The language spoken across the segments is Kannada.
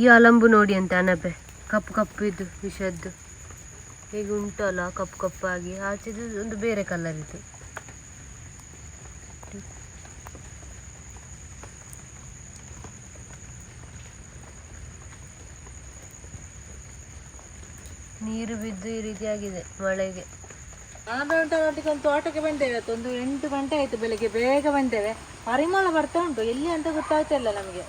ಈ ಅಲಂಬು ನೋಡಿ ಅಂತ ಅನಪೆ ಕಪ್ಪು ಕಪ್ಪು ಇದು ವಿಷದ್ದು. ಹೇಗೆ ಉಂಟಲ್ಲ, ಕಪ್ಪು ಕಪ್ಪಾಗಿ. ಆಚೆದು ಒಂದು ಬೇರೆ ಕಲರ್ ಇದು ನೀರು ಬಿದ್ದು ಈ ಆಗಿದೆ ಮಳೆಗೆ. ಒಂದು ತೋಟಕ್ಕೆ ಬಂದೇವೆ ಒಂದು ಎಂಟು ಗಂಟೆ ಆಯ್ತು ಬೆಳಿಗ್ಗೆ. ಬೇಗ ಬಂದೇವೆ ಪರಿಮಳ ಬರ್ತಾ ಉಂಟು. ಎಲ್ಲಿ ಅಂತ ಗೊತ್ತಾಗ್ತಾ ಇಲ್ಲ ನಮಗೆ.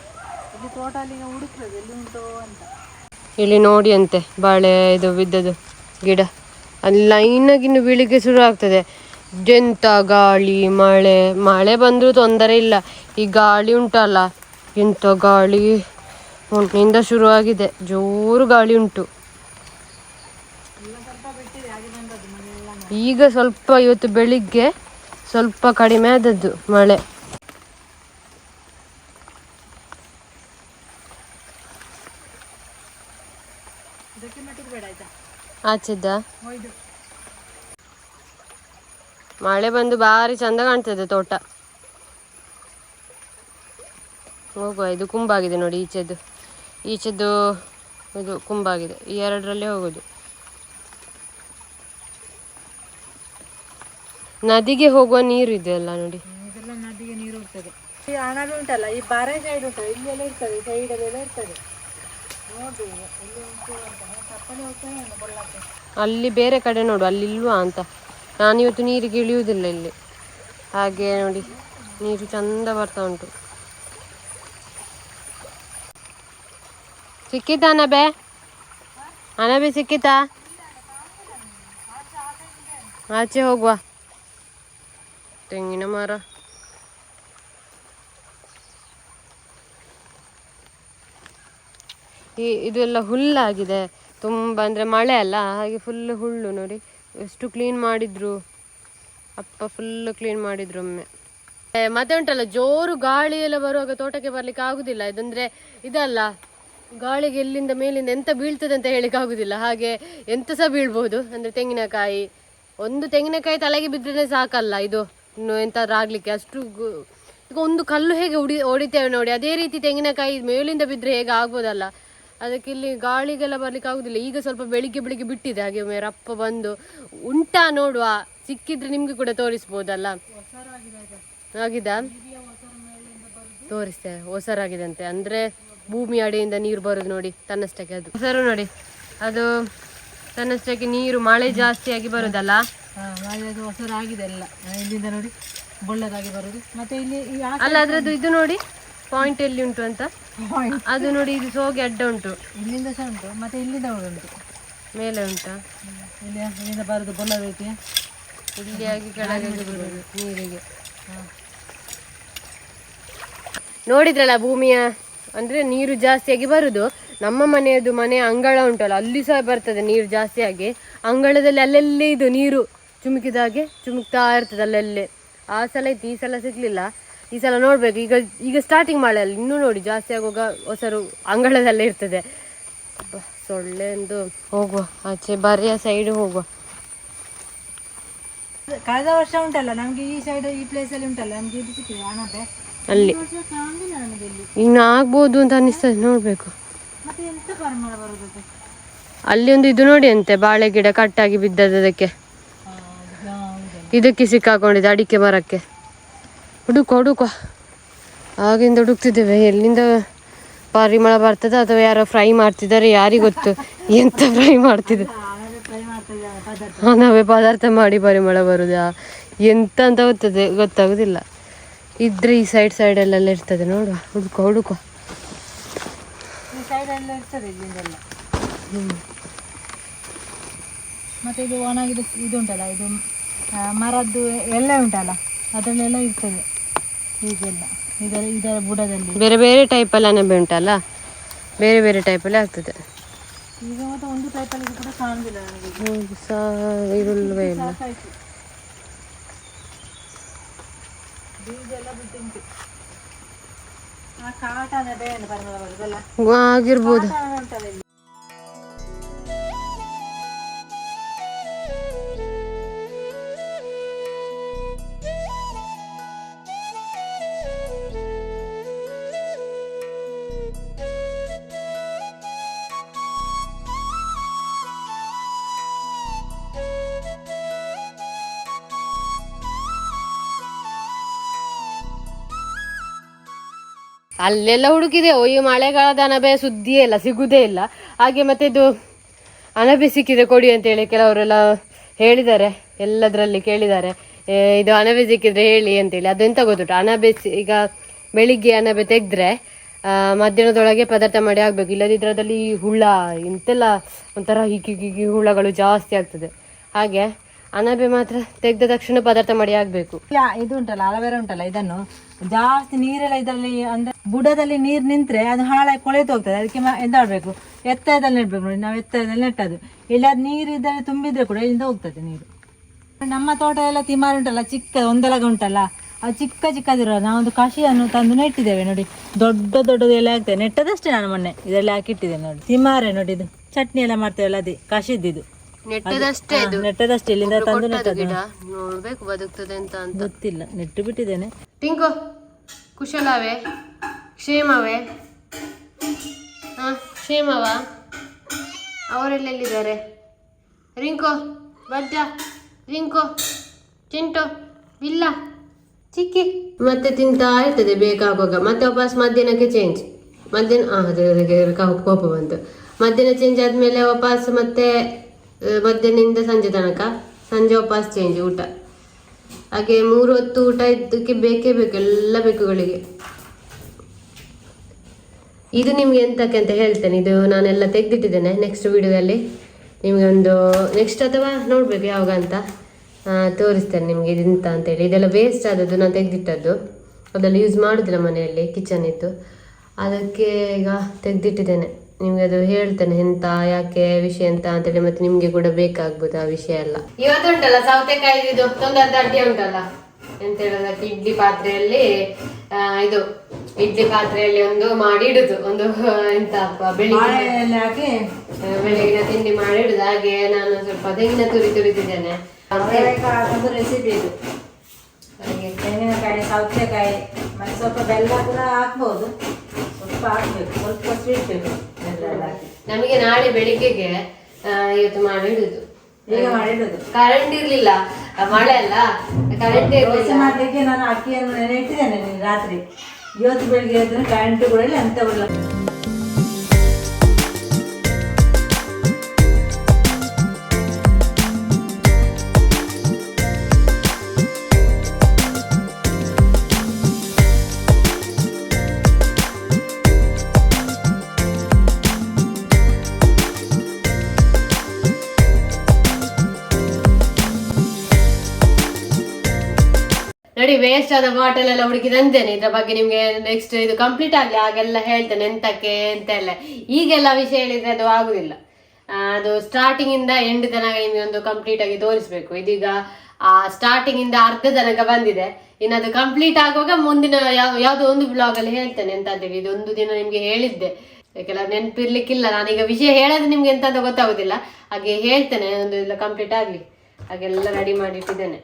ಇಲ್ಲಿ ನೋಡಿ ಅಂತೆ, ಬಾಳೆ ಇದು ಬಿದ್ದದು ಗಿಡ. ಅಲ್ಲಿ ಲೈನ್ ಇನ್ನು ಬೀಳಿಗೆ ಶುರು ಆಗ್ತದೆ. ಎಂತ ಗಾಳಿ, ಮಳೆ ಮಳೆ ಬಂದರೂ ತೊಂದರೆ ಇಲ್ಲ. ಈ ಗಾಳಿ ಉಂಟಲ್ಲ, ಎಂತ ಗಾಳಿ? ಮೊನ್ನೆಯಿಂದ ಶುರುವಾಗಿದೆ ಜೋರು ಗಾಳಿ ಉಂಟು. ಈಗ ಸ್ವಲ್ಪ ಇವತ್ತು ಬೆಳಿಗ್ಗೆ ಸ್ವಲ್ಪ ಕಡಿಮೆ ಆದದ್ದು ಮಳೆ ಇದಕ್ಕೆ ಮಟ್ಟಿಗೆ ಬೇಡ ಆಯ್ತಾ ಆಚೆದ್ದ? ಮಳೆ ಬಂದು ಭಾರಿ ಚಂದ ಕಾಣ್ತದೆ ತೋಟ. ಹೋಗುವ ಇದು ಕುಂಬಾಗಿದೆ ನೋಡಿ ಈಚೆದು ಈಚೆದು ಇದು ಕುಂಬಾಗಿದೆ ಈ ಎರಡರಲ್ಲೇ ಹೋಗೋದು. ನದಿಗೆ ಹೋಗುವ ನೀರು ಇದೆಯಲ್ಲ ನೋಡಿ. ಇದೆಲ್ಲ ನದಿಗೆ ನೀರು ಹೋಗ್ತದೆ. ಉಂಟಲ್ಲ ಈ ಬಾರೆ ಸೈಡ್ ಉಂಟಲ್ಲ ಇಲ್ಲಿ ಎಲ್ಲ ಇರ್ತದೆ ಸೈಡ್ ಎಲ್ಲ ಇರ್ತದೆ. ಅಲ್ಲಿ ಬೇರೆ ಕಡೆ ನೋಡು, ಅಲ್ಲಿ ಇಲ್ವಾ ಅಂತ. ನಾನು ಇವತ್ತು ನೀರಿಗೆ ಇಳಿಯುವುದಿಲ್ಲ ಇಲ್ಲಿ. ಹಾಗೆ ನೋಡಿ, ನೀರು ಚಂದ ಬರ್ತಾ ಉಂಟು. ಸಿಕ್ಕಿತಾ ಅನಬೆ? ಅನಬೆ ಸಿಕ್ಕಿತಾ? ಆಚೆ ಹೋಗುವ. ತೆಂಗಿನ ಮರ. ಈ ಇದೆಲ್ಲ ಹುಲ್ಲಾಗಿದೆ. ತುಂಬ ಅಂದರೆ ಮಳೆ ಅಲ್ಲ, ಹಾಗೆ ಫುಲ್ ಹುಲ್ಲು ನೋಡಿ. ಎಷ್ಟು ಕ್ಲೀನ್ ಮಾಡಿದ್ರು. ಅಪ್ಪ ಫುಲ್ ಕ್ಲೀನ್ ಮಾಡಿದ್ರು ಒಮ್ಮೆ. ಮತ್ತೆ ಉಂಟಲ್ಲ, ಜೋರು ಗಾಳಿ ಎಲ್ಲ ಬರುವಾಗ ತೋಟಕ್ಕೆ ಬರ್ಲಿಕ್ಕೆ ಆಗುದಿಲ್ಲ. ಇದಂದ್ರೆ ಇದಲ್ಲ, ಗಾಳಿಗೆ ಎಲ್ಲಿಂದ ಮೇಲಿಂದ ಎಂತ ಬೀಳ್ತದೆ ಅಂತ ಹೇಳಿಕ್ಕೆ ಆಗುದಿಲ್ಲ. ಹಾಗೆ ಎಂತ ಸಹ ಬೀಳ್ಬಹುದು ಅಂದ್ರೆ ತೆಂಗಿನಕಾಯಿ, ಒಂದು ತೆಂಗಿನಕಾಯಿ ತಲೆಗೆ ಬಿದ್ದರೆ ಸಾಕಲ್ಲ ಇದು. ಇನ್ನು ಎಂತಾದ್ರೂ ಆಗ್ಲಿಕ್ಕೆ ಅಷ್ಟು ಒಂದು ಕಲ್ಲು ಹೇಗೆ ಉಡಿ, ಹೊಡಿತೇವೆ ನೋಡಿ. ಅದೇ ರೀತಿ ತೆಂಗಿನಕಾಯಿ ಮೇಲಿಂದ ಬಿದ್ದರೆ ಹೇಗೆ ಆಗ್ಬೋದಲ್ಲ. ಅದಕ್ಕೆ ಇಲ್ಲಿ ಗಾಳಿಗೆಲ್ಲ ಬರ್ಲಿಕ್ಕೆ ಆಗುದಿಲ್ಲ. ಈಗ ಸ್ವಲ್ಪ ಬೆಳಿಗ್ಗೆ ಬೆಳಿಗ್ಗೆ ಬಿಟ್ಟಿದೆ. ಹಾಗೆ ಒಮ್ಮೆ ರಪ್ಪ ಬಂದು ಉಂಟಾ ನೋಡುವ. ಸಿಕ್ಕಿದ್ರೆ ನಿಮ್ಗೆ ಕೂಡ ತೋರಿಸ್ಬೋದಲ್ಲ? ಆಗಿದ. ತೋರಿಸ್ತೇವೆ. ಹೊಸರಾಗಿದಂತೆ ಅಂದ್ರೆ ಭೂಮಿ ಅಡಿಯಿಂದ ನೀರು ಬರುದು ನೋಡಿ ತನ್ನಷ್ಟಕ್ಕೆ ಅದು. ಹೊಸರು ನೋಡಿ. ಅದು ತನ್ನಷ್ಟಕ್ಕೆ ನೀರು ಮಳೆ ಜಾಸ್ತಿಯಾಗಿ ಬರುದಲ್ಲ? ಹೊಸರಾಗಿದೆ ಅದು ಹೊಸದಾಗಿದೆ ಎಲ್ಲ. ಆ, ಇಲ್ಲಿಂದ ನೋಡಿ ಬೊಳ್ಳದಾಗಿ ಬರುದು. ಮತ್ತೆ ಇಲ್ಲಿ ಅಲ್ಲ ಅದ್ರದ್ದು ಇದು ನೋಡಿ. ಪಾಯಿಂಟ್ ಎಲ್ಲಿ ಉಂಟು ಅಂತ? ಅದು ನೋಡಿ ಇದು ಸೋಗಿ ಅಡ್ಡ ಉಂಟು. ಇಲ್ಲಿಂದ ಸಹ ಉಂಟು. ಮತ್ತೆ ಇಲ್ಲಿಂದ ಉಂಟು. ಮೇಲೆ ಉಂಟಾ. ಇಲ್ಲಿ ಇಲ್ಲಿಂದ ಬರೋದು ರೀತಿ ಇಲ್ಲಿ ಆಗಿ ಕೆಳಗೆ ಬರುದು ನೀರಿಗೆ. ನೋಡಿದ್ರಲ್ಲ ಭೂಮಿಯ? ಅಂದ್ರೆ ನೀರು ಜಾಸ್ತಿಯಾಗಿ ಬರುದು. ನಮ್ಮ ಮನೆಯದು ಮನೆ ಅಂಗಳ ಉಂಟಲ್ಲ ಅಲ್ಲಿ ಸಹ ಬರ್ತದೆ ನೀರು ಜಾಸ್ತಿಯಾಗಿ ಅಂಗಳದಲ್ಲಿ ಅಲ್ಲೆಲ್ಲೇ ಇದು ನೀರು ಚುಮುಕಿದಾಗೆ ಚುಮುಕ್ತಾ ಇರ್ತದೆ ಅಲ್ಲೆಲ್ಲೇ. ಆ ಸಲ ಇತ್ತು ಈ ಸಲ ಸಿಗ್ಲಿಲ್ಲ. ಈ ಸಲ ನೋಡ್ಬೇಕು. ಈಗ ಈಗ ಸ್ಟಾರ್ಟಿಂಗ್ ಮಳೆ ಅಲ್ಲ ಇನ್ನೂ ನೋಡಿ ಜಾಸ್ತಿ ಆಗುವಾಗ ಹೊಸರು ಅಂಗಳದಲ್ಲೇ ಇರ್ತದೆ. ಸೊಳ್ಳೆ ಎಂದು ಹೋಗುವ. ಆಚೆ ಬರೆಯ ಸೈಡ್ ಹೋಗುವ. ಕಳೆದ ವರ್ಷ ಉಂಟಲ್ಲ ನಮ್ಗೆ ಈ ಸೈಡ್ ಈ ಪ್ಲೇಸ್ ಅಲ್ಲಿ ಉಂಟಲ್ಲ ನಮ್ಗೆ ಇದು ಸಿಕ್ಕಿದೆ ಅಣಬೆ ಅಲ್ಲಿ. ಇನ್ನು ಆಗ್ಬೋದು ಅಂತ ಅನಿಸ್ತದೆ ನೋಡ್ಬೇಕು. ಅಲ್ಲಿ ಒಂದು ಇದು ನೋಡಿ ಅಂತೆ ಬಾಳೆ ಗಿಡ ಕಟ್ಟಾಗಿ ಹೌದಲ್ಲ. ಇದಕ್ಕೆ ಸಿಕ್ಕಾಕೊಂಡಿದೆ ಅಡಿಕೆ ಮರಕ್ಕೆ. ಹುಡುಕ ಹುಡುಕುವ. ಆಗಿಂದ ಹುಡುಕ್ತಿದ್ದೇವೆ. ಎಲ್ಲಿಂದ ಪರಿಮಳ ಬರ್ತದೆ ಅಥವಾ ಯಾರೋ ಫ್ರೈ ಮಾಡ್ತಿದ್ದಾರೆ ಯಾರಿಗೆ ಗೊತ್ತು? ಎಂತ ಫ್ರೈ ಮಾಡ್ತಿದ್ದಾರೆ ನಾವೇ ಪದಾರ್ಥ ಮಾಡಿ ಪರಿಮಳ ಬರುದಾ. ಎಂತ ಅಂತ ಗೊತ್ತದೆ ಗೊತ್ತಾಗುದಿಲ್ಲ. ಇದ್ರೆ ಈ ಸೈಡ್ ಸೈಡಲ್ಲೆಲ್ಲ ಇರ್ತದೆ ನೋಡುವ. ಹುಡುಕ ಹುಡುಕುವ. ಸೈಡ್ ಮತ್ತೆ ಇದು ಒಣಗಿದ ಇದು ಉಂಟಲ್ಲ ಇದು ಮರದ್ದು ಎಲ್ಲ ಉಂಟಲ್ಲ ಅದರಲ್ಲೆಲ್ಲ ಇರ್ತದೆ. ಹೀಗೆಲ್ಲ. ಇದರ ಇದರ ಬುಡದಲ್ಲಿ. ಬೇರೆ ಬೇರೆ ಟೈಪಲ್ಲಿ ಅಣಬೆ ಉಂಟಲ್ಲ? ಬೇರೆ ಬೇರೆ ಟೈಪಲ್ಲಿ ಆಗ್ತದೆ. ಈಗ ಮತ್ತೆ ಒಂದು ಟೈಪಲ್ಲಿ ಇದು ಕೂಡ ಕಾಣುದಿಲ್ಲ ನನಗೆ ಹೌದು ಸಹ ಇರುಲ್ವೇ ಇಲ್ಲ. ಸಾಕಾಯ್ತು. ಬೀಜ ಎಲ್ಲ ಬಿಟ್ಟುಂಟು ಆ ಕಾಟ ಅಂತ ಆಗಿರ್ಬೋದು. ಕಾಟನ ಉಂಟಲ್ಲ ಇಲ್ಲಿ. ಅಲ್ಲೆಲ್ಲ ಹುಡುಕಿದೆ. ಈ ಮಳೆಗಾಲದ ಅಣಬೆ ಸುದ್ದಿಯೇ ಇಲ್ಲ ಸಿಗುವುದೇ ಇಲ್ಲ. ಹಾಗೆ ಮತ್ತೆ ಇದು ಅಣಬೆ ಸಿಕ್ಕಿದೆ ಕೊಡಿ ಅಂತೇಳಿ ಕೆಲವರೆಲ್ಲ ಹೇಳಿದ್ದಾರೆ. ಎಲ್ಲದರಲ್ಲಿ ಕೇಳಿದ್ದಾರೆ. ಇದು ಅಣಬೆ ಸಿಕ್ಕಿದ್ರೆ ಹೇಳಿ ಅಂತೇಳಿ. ಅದು ಎಂತ ಗೊತ್ತುಂಟು? ಅಣಬೆ ಈಗ ಬೆಳಿಗ್ಗೆ ಅಣಬೆ ತೆಗೆದ್ರೆ ಮಧ್ಯಾಹ್ನದೊಳಗೆ ಪದಾರ್ಥ ಮಾಡಿ ಆಗಬೇಕು ಇಲ್ಲದಿದ್ದರೆ ಅದರಲ್ಲಿ ಹುಳ, ಇಂತೆಲ್ಲ ಒಂಥರ ಹಿಕ್ಕಿ ಹಿಕ್ಕಿ ಹುಳಗಳು ಜಾಸ್ತಿ ಆಗ್ತದೆ. ಹಾಗೆ ಅನಬೆ ಮಾತ್ರ ತೆಗೆದ ತಕ್ಷಣ ಪದಾರ್ಥ ಮಾಡಿ ಆಗ್ಬೇಕು ಇದು ಉಂಟಲ್ಲ ಅಲವೇರ ಉಂಟಲ್ಲ, ಇದನ್ನು. ಜಾಸ್ತಿ ನೀರೆಲ್ಲ ಇದರಲ್ಲಿ ಅಂದ್ರೆ ಬುಡದಲ್ಲಿ ನೀರು ನಿಂತ್ರೆ ಅದು ಹಾಳಾಗಿ ಕೊಳೆತು ಹೋಗ್ತದೆ, ಅದಕ್ಕೆ ಎಂತ ಮಾಡಬೇಕು? ಎತ್ತರದಲ್ಲಿ ನೆಡ್ಬೇಕು ನೋಡಿ, ನಾವು ಎತ್ತರದಲ್ಲಿ ನೆಟ್ಟದು ಇಲ್ಲ ನೀರು ಇದ್ದರೆ ತುಂಬಿದ್ರೆ ಕೂಡ ಇಲ್ಲಿಂದ ಹೋಗ್ತದೆ ನೀರು. ನಮ್ಮ ತೋಟ ಎಲ್ಲ ತಿಮಾರಿ ಉಂಟಲ್ಲ, ಚಿಕ್ಕ ಒಂದಲಗ ಉಂಟಲ್ಲ, ಅದು ಚಿಕ್ಕ ಚಿಕ್ಕದಿರೋ, ನಾವೊಂದು ಕಷಿಯನ್ನು ತಂದು ನೆಟ್ಟಿದ್ದೇವೆ ನೋಡಿ. ದೊಡ್ಡ ದೊಡ್ಡದು ಎಲ್ಲ ಆಗ್ತದೆ. ನೆಟ್ಟದಷ್ಟೇ ನಾನು ಮೊನ್ನೆ ಇದರಲ್ಲಿ ಹಾಕಿಟ್ಟಿದ್ದೇನೆ ನೋಡಿ. ತಿಮಾರೆ ನೋಡಿ, ಇದು ಚಟ್ನಿ ಎಲ್ಲ ಮಾಡ್ತೇವಲ್ಲ, ಅದೇ ಕಷಿದ್ದಿದ್ದು. ನೆಟ್ಟದಷ್ಟೇ ನೆಟ್ಟದಷ್ಟೇ ಇಲ್ಲಿಂದ ತಂದು ನೆಟ್ಟದ್ದು. ಗಿಡ. ನೋಡ್ಬೇಕು ಬದುಕ್ತದೆ ಅಂತ ಅಂತ. ಗೊತ್ತಿಲ್ಲ ನೆಟ್ಟು ಬಿಟ್ಟಿದ್ದೇನೆ. ಟಿಂಕು ಕುಶಲವೇ ಕ್ಷೇಮವೇ? ಹಾ ಕ್ಷೇಮವ? ಅವರೆಲ್ಲೆಲ್ಲಿದ್ದಾರೆ? ರಿಂಕೋ ಬಜ್ಜ ರಿಂಕೋ ಚಿಂಟು ಇಲ್ಲ ಚಿಕ್ಕಿ. ಮತ್ತೆ ತಿಂತಾ ಇರ್ತದೆ ಬೇಕಾಗುವಾಗ. ಮತ್ತೆ ವಾಪಸ್ ಮಧ್ಯಾಹ್ನಕ್ಕೆ ಚೇಂಜ್ ಮಧ್ಯಾಹ್ನ ಕೋಪ ಬಂತು. ಮಧ್ಯಾಹ್ನ ಚೇಂಜ್ ಆದಮೇಲೆ ವಾಪಸ್ ಮತ್ತೆ ಮಧ್ಯಾಹ್ನದಿಂದ ಸಂಜೆ ತನಕ ಸಂಜೆ ವಾಪಸ್ ಚೇಂಜ್ ಊಟ ಹಾಗೆ ಮೂರು ಹೊತ್ತು ಊಟ ಇದ್ದಕ್ಕೆ ಬೇಕೇ ಬೇಕು ಎಲ್ಲ ಬೆಕ್ಕುಗಳಿಗೆ ಇದು ನಿಮಗೆ ಎಂತಕ್ಕೆ ಅಂತ ಹೇಳ್ತೇನೆ ಇದು ನಾನೆಲ್ಲ ತೆಗೆದಿಟ್ಟಿದ್ದೇನೆ ನೆಕ್ಸ್ಟ್ ವಿಡಿಯೋದಲ್ಲಿ ನಿಮಗೆ ಒಂದು ನೆಕ್ಸ್ಟ್ ಅಥವಾ ನೋಡಬೇಕು ಯಾವಾಗ ಅಂತ ತೋರಿಸ್ತೇನೆ ನಿಮಗೆ ಇದೆಂತ ಅಂತೇಳಿ ಇದೆಲ್ಲ ವೇಸ್ಟ್ ಆದದ್ದು ನಾನು ತೆಗೆದಿಟ್ಟದ್ದು ಅದೆಲ್ಲ ಯೂಸ್ ಮಾಡೋದಿಲ್ಲ ಮನೆಯಲ್ಲಿ ಕಿಚನ್ ಇತ್ತು ಅದಕ್ಕೆ ಈಗ ತೆಗೆದಿಟ್ಟಿದ್ದೇನೆ ನಿಮ್ಗೆ ಅದು ಹೇಳ್ತೇನೆ ಎಂತ ಯಾಕೆ ವಿಷಯ ಎಂತ ಅಂತೇಳಿ ಮತ್ತೆ ನಿಮ್ಗೆ ಕೂಡ ಬೇಕಾಗ್ಬೋದು ಆ ವಿಷಯ ಎಲ್ಲ. ಇವತ್ತುಂಟಲ್ಲ ಸೌತೆಕಾಯಿ ಇದು ತೊಂದರೆ ಅಡ್ಡಿ ಉಂಟಲ್ಲ? ಎಂತ ಹೇಳೋದಕ್ಕೆ ಇಡ್ಲಿ ಪಾತ್ರೆಯಲ್ಲಿ ಇದು ಇಡ್ಲಿ ಪಾತ್ರೆಯಲ್ಲಿ ಒಂದು ಮಾಡಿ ಇಡುದು ಒಂದು ಎಂತ ಬೆಳಿಗ್ಗೆ ಬೆಳಗಿನ ತಿಂಡಿ ಮಾಡಿ ಇಡುದು ಹಾಗೆ ನಾನು ಸ್ವಲ್ಪ ತೆಂಗಿನ ತುರಿ ತುರಿತಿದ್ದೇನೆ. ರೆಸಿಪಿ ಇದು. ಹಾಗೆ ತೆಂಗಿನಕಾಯಿ ಸೌತೆಕಾಯಿ ಮತ್ತೆ ಸ್ವಲ್ಪ ಬೆಲ್ಲ ಕೂಡ ಹಾಕ್ಬೋದು. ಸ್ವಲ್ಪ ಹಾಕ್ಬೇಕು ಸ್ವಲ್ಪ ಸ್ವೀಟ್ ಬೇಕು. ನಮಗೆ ನಾಳೆ ಬೆಳಿಗ್ಗೆಗೆ ಆ, ಇವತ್ತು ಮಾಡಿ ಇಡುದು ಈಗ ಮಾಡಿಡೋದು ಕರೆಂಟ್ ಇರ್ಲಿಲ್ಲ. ಆ, ಮಳೆ ಅಲ್ಲ. ಕರೆಂಟ್ ದೋಸೆ ಇರ್ಲಿಲ್ಲ ಮಾಡ್ಲಿಕ್ಕೆ ನಾನು ಅಕ್ಕಿಯನ್ನು ನೆನೆ ಇಟ್ಟಿದ್ದೇನೆ ರಾತ್ರಿ. ಇವತ್ತು ಬೆಳಿಗ್ಗೆ ಕರೆಂಟ್ ಕೂಡ ಇಲ್ಲ ಎಂತ ವೇಸ್ಟ್ ಆದ ಬಾಟಲ್ ಎಲ್ಲ ಹುಡುಕಿ ತಂದೇನೆ ಇದ್ರ ಬಗ್ಗೆ ನಿಮ್ಗೆ ನೆಕ್ಸ್ಟ್ ಇದು ಕಂಪ್ಲೀಟ್ ಆಗಲಿ, ಹಾಗೆಲ್ಲ ಹೇಳ್ತೇನೆ, ಎಂತಕ್ಕೆ ಎಂತ ಎಲ್ಲ. ಈಗೆಲ್ಲ ವಿಷಯ ಹೇಳಿದ್ರೆ ಅದು ಆಗುದಿಲ್ಲ. ಅದು ಸ್ಟಾರ್ಟಿಂಗ್ ಇಂದ ಎಂಡ್ ತನಕ ನಿಮ್ಗೆ ಒಂದು ಕಂಪ್ಲೀಟ್ ಆಗಿ ತೋರಿಸ್ಬೇಕು. ಇದೀಗ, ಆ ಸ್ಟಾರ್ಟಿಂಗ್ ಇಂದ ಅರ್ಧ ತನಕ ಬಂದಿದೆ. ಇನ್ನು ಅದು ಕಂಪ್ಲೀಟ್ ಆಗುವಾಗ ಮುಂದಿನ ಯಾವ, ಯಾವ್ದೋ ಒಂದು ಬ್ಲಾಗ್ ಅಲ್ಲಿ ಹೇಳ್ತೇನೆ ಎಂತ ಅಂತೇಳಿ ಇದು ಒಂದು ದಿನ ನಿಮ್ಗೆ ಹೇಳಿದ್ದೆ. ಕೆಲವು ನೆನಪಿರ್ಲಿಕ್ಕಿಲ್ಲ. ನಾನೀಗ ವಿಷಯ ಹೇಳೋದು ನಿಮ್ಗೆ ಎಂತ ಅಂತ ಗೊತ್ತಾಗುದಿಲ್ಲ. ಹಾಗೆ ಹೇಳ್ತೇನೆ, ಒಂದು ಎಲ್ಲ ಕಂಪ್ಲೀಟ್ ಆಗ್ಲಿ. ಹಾಗೆಲ್ಲ ರೆಡಿ ಮಾಡಿಟ್ಟಿದ್ದೇನೆ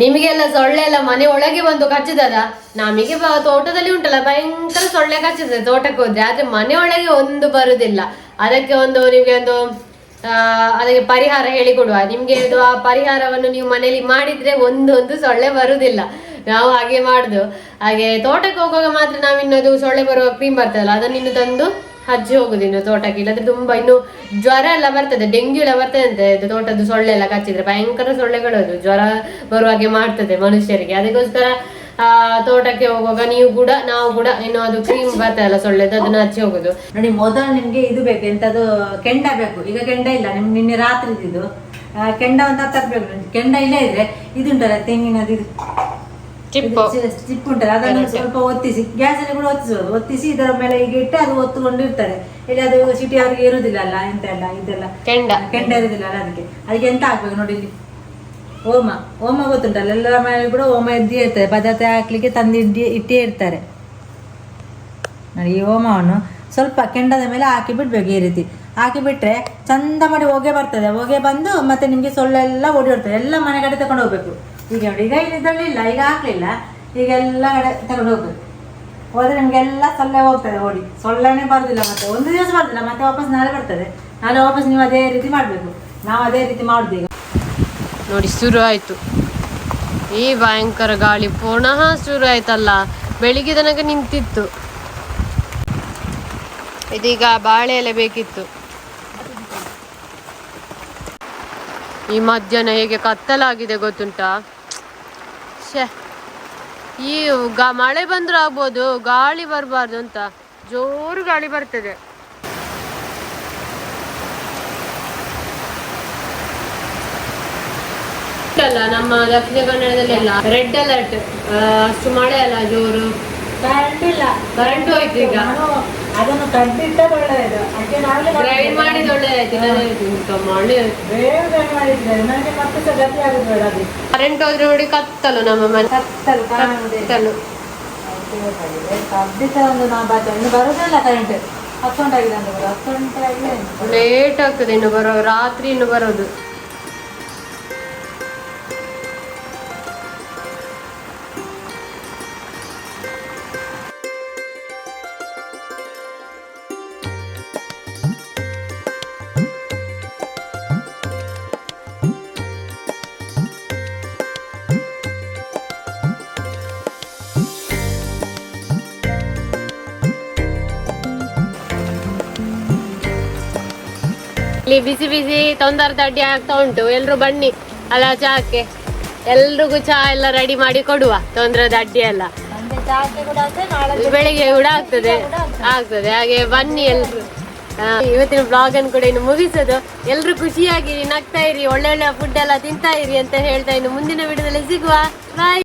ನಿಮಗೆಲ್ಲ ಸೊಳ್ಳೆ ಎಲ್ಲ ಮನೆ ಒಳಗೆ ಬಂದು ಕಚ್ಚದದ ನಮಗೆ ತೋಟದಲ್ಲಿ ಉಂಟಲ್ಲ, ಭಯಂಕರ ಸೊಳ್ಳೆ ಕಚ್ಚುತ್ತದೆ ತೋಟಕ್ಕೆ ಹೋದ್ರೆ. ಆದ್ರೆ ಮನೆ ಒಳಗೆ ಒಂದು ಬರುದಿಲ್ಲ. ಅದಕ್ಕೆ ಒಂದು ನಿಮ್ಗೆ ಒಂದು ಅದಕ್ಕೆ ಪರಿಹಾರ ಹೇಳಿಕೊಡುವ. ನಿಮ್ಗೆ ಇದು ಆ ಪರಿಹಾರವನ್ನು ನೀವು ಮನೆಯಲ್ಲಿ ಮಾಡಿದ್ರೆ ಒಂದೊಂದು ಒಂದು ಸೊಳ್ಳೆ ಬರುದಿಲ್ಲ. ನಾವು ಹಾಗೆ ಮಾಡುದು. ಹಾಗೆ ತೋಟಕ್ಕೆ ಹೋಗುವಾಗ ಮಾತ್ರ ನಾವು ಇನ್ನದು ಸೊಳ್ಳೆ ಬರುವ ಕ್ರೀಮ್ ಬರ್ತದಲ್ಲ, ಅದನ್ನ ಇನ್ನು ತಂದು ಹಚ್ಚಿ ಹೋಗುದು ಇನ್ನು ತೋಟಕ್ಕೆ. ಇಲ್ಲದ್ರೆ ತುಂಬಾ ಇನ್ನು ಜ್ವರ ಎಲ್ಲ ಬರ್ತದೆ ಡೆಂಗ್ಯೂ ಎಲ್ಲ ಬರ್ತದೆ ಅಂತೆ. ಇದು ತೋಟದ್ದು ಸೊಳ್ಳೆ ಎಲ್ಲ ಕಚ್ಚಿದ್ರೆ ಭಯಂಕರ ಸೊಳ್ಳೆಗಳು ಅದು. ಜ್ವರ ಬರುವ ಹಾಗೆ ಮಾಡ್ತದೆ ಮನುಷ್ಯರಿಗೆ. ಅದಕ್ಕೋಸ್ಕರ ಆ ತೋಟಕ್ಕೆ ಹೋಗುವಾಗ ನೀವು ಕೂಡ ನಾವು ಕೂಡ ಇನ್ನು ಅದು ಕ್ರೀಮ್ ಬರ್ತದಲ್ಲ ಸೊಳ್ಳೆದು ಅದನ್ನ ಹಚ್ಚಿ ಹೋಗುದು. ನೋಡಿ ಮೊದಲು ನಿಮ್ಗೆ ಇದು ಬೇಕು ಎಂತದು ಕೆಂಡ ಬೇಕು. ಈಗ ಕೆಂಡ ಇಲ್ಲ ನಿಮ್ಗೆ ನಿನ್ನೆ ರಾತ್ರಿ ಇದು ಕೆಂಡ ಒಂದು ತರ್ಬೇಕು. ಕೆಂಡ ಇಲ್ಲೇ ಇದ್ರೆ ಇದುಂಟಲ್ಲ ತೆಂಗಿನದು ಇದು ಚಿಪ್ಪು. ಚಿಪ್ ಉಂಟಲ್ಲ ಅದನ್ನು ಸ್ವಲ್ಪ ಒತ್ತಿಸಿ. ಗ್ಯಾಸ್ ಅಲ್ಲಿ ಕೂಡ ಒತ್ತಿಸೋದು ಒತ್ತಿಸಿ ಇದರ ಮೇಲೆ ಈಗ ಇಟ್ಟು ಅದು ಒತ್ತುಕೊಂಡು ಇರ್ತಾರೆ ಇಲ್ಲಿ ಅದು ಸಿಟಿ ಅವ್ರಿಗೆ ಇರುದಿಲ್ಲ ಅಲ್ಲ ಎಂತ ಎಲ್ಲ ಇದೆಲ್ಲ. ಕೆಂಡ. ಕೆಂಡ ಇರುದಿಲ್ಲ ಅಲ್ಲ ಅದಕ್ಕೆ. ಅದಕ್ಕೆ ಎಂತ ಹಾಕ್ಬೇಕು ನೋಡಿ ಇಲ್ಲಿ? ಓಮ. ಓಮ ಗೊತ್ತುಂಟಲ್ಲ ಎಲ್ಲರ ಮನೆಯಲ್ಲಿ ಕೂಡ ಓಮ ಇದ್ದೇ ಇರ್ತದೆ. ಪದಾರ್ಥ ಹಾಕ್ಲಿಕ್ಕೆ ತಂದು ಇಡ್ಡಿ ಇಟ್ಟೇ ಇರ್ತಾರೆ ನೋಡಿ ಈ ಓಮವನ್ನು ಸ್ವಲ್ಪ ಕೆಂಡದ ಮೇಲೆ ಹಾಕಿ ಬಿಡ್ಬೇಕು ಈ ರೀತಿ. ಹಾಕಿ ಬಿಟ್ರೆ ಚಂದ ಮಾಡಿ ಹೊಗೆ ಬರ್ತದೆ. ಹೊಗೆ ಬಂದು ಮತ್ತೆ ನಿಮಗೆ ಸೊಳ್ಳೆ ಎಲ್ಲ ಓಡಿ ಎಲ್ಲ ಮನೆ ಕಡೆ ತಗೊಂಡು ಹೋಗ್ಬೇಕು. ಈಗ ನೋಡಿ, ಈಗ ಇಲ್ಲಿ ಇದರಲ್ಲಿ ಇಲ್ಲ, ಈಗ ಹಾಕ್ಲಿಲ್ಲ. ಈಗ ಎಲ್ಲ ಕಡೆ ತಗೊಂಡು ಹೋಗ್ಬೇಕು. ಹೋದ್ರೆ ನಿಮಗೆಲ್ಲ ಸೊಳ್ಳೆ ಹೋಗ್ತದೆ ಓಡಿ. ಸೊಳ್ಳೆನೇ ಬರುದಿಲ್ಲ ಮತ್ತೆ. ಒಂದು ದಿವಸ ಬರುದಿಲ್ಲ, ಮತ್ತೆ ವಾಪಸ್ ನಾಳೆ ಬರ್ತದೆ. ನಾಳೆ ವಾಪಸ್ ನೀವು ಅದೇ ರೀತಿ ಮಾಡಬೇಕು. ನಾವು ಅದೇ ರೀತಿ ಮಾಡುದು ಈಗ. ನೋಡಿ, ಶುರು ಆಯ್ತು. ಈ ಭಯಂಕರ ಗಾಳಿ ಪುನಃ ಶುರು ಆಯ್ತಲ್ಲ. ಬೆಳಿಗ್ಗೆ ತನಕ ನಿಂತಿತ್ತು. ಇದೀಗ ಬಾಳೆ ಎಲೆ ಬೇಕಿತ್ತು. ಈ ಮಧ್ಯಾಹ್ನ ಹೇಗೆ ಕತ್ತಲಾಗಿದೆ ಗೊತ್ತುಂಟಾ? ಶೇ ಈ ಗಾ, ಮಳೆ ಬಂದ್ರೆ ಆಗ್ಬೋದು, ಗಾಳಿ ಬರಬಾರ್ದು ಅಂತ ಜೋರು ಗಾಳಿ ಬರ್ತದೆ. ಅಲ್ಲ, ನಮ್ಮ ದಕ್ಷಿಣ ಕನ್ನಡದಲ್ಲಿ ಎಲ್ಲ ರೆಡ್ ಅಲರ್ಟ್ ಅಷ್ಟು ಮಳೆ ಅಲ್ಲ, ಜೋರು. ಕರೆಂಟ್ ಇಲ್ಲ. ಕರೆಂಟ್ ಹೋಯ್ತು ಈಗ. ನಾನು ಅದನ್ನು ಕಡ್ದಿಟ್ಟದ್ದು ಒಳ್ಳೆಯದು. ಅದಕ್ಕೆ ನಾವೇ ಗ್ರೈಂಡ್ ಮಾಡಿದ ಇಂಥ ಮಳೆ ಬೇಗ ಬೇಗ ಮಾಡಿದ್ದಾರೆ ನನಗೆ ಮತ್ತೆ ಸಹ ಗತಿ ಆಗುದು ಬೇಡ ಅದು. ಕರೆಂಟ್ ಹೋದ್ರೆ ನೋಡಿ ಕತ್ತಲು ನಮ್ಮ ಮನೆ. ಕತ್ತಲು ಕತ್ತಲು. ಕದ್ದಿತ ಒಂದು ನಾ ಬಾತ ಇನ್ನು ಬರೋದಿಲ್ಲ ಕರೆಂಟ್ ಹತ್ತು ಗಂಟೆ ಆಗಿದೆ ಅಂತ ಹತ್ತು ಗಂಟೆ ಆಗಿದೆ ಲೇಟ್ ಆಗ್ತದೆ. ಇನ್ನು ಬರೋ ರಾತ್ರಿ ಇನ್ನು ಬರೋದು. ಇಲ್ಲಿ ಬಿಸಿ ಬಿಸಿ ತೊಂದರೆ ಅಡ್ಡಿ ಆಗ್ತಾ ಉಂಟು. ಎಲ್ರು ಬನ್ನಿ. ಅಲ್ಲ ಚಾಕ್ಕೆ ಎಲ್ರಿಗೂ ಚಹಾ ಎಲ್ಲ ರೆಡಿ ಮಾಡಿ ಕೊಡುವ. ತೊಂದರೆ ಅಡ್ಡಿ ಎಲ್ಲ. ಬೆಳಿಗ್ಗೆ ಕೂಡ ಆಗ್ತದೆ. ಆಗ್ತದೆ. ಹಾಗೆ ಬನ್ನಿ ಎಲ್ರು. ಇವತ್ತಿನ ಬ್ಲಾಗ್ ಅನ್ನು ಕೂಡ ಇನ್ನು ಮುಗಿಸೋದು. ಎಲ್ರು ಖುಷಿಯಾಗಿ ನಗ್ತಾ ಇರಿ ಒಳ್ಳೆ ಒಳ್ಳೆ ಫುಡ್ ಎಲ್ಲ ತಿಂತಾ ಇರಿ ಅಂತ ಹೇಳ್ತಾ ಇನ್ನು ಮುಂದಿನ ವಿಡಿಯೋದಲ್ಲಿ ಸಿಗುವ. ಬಾಯ್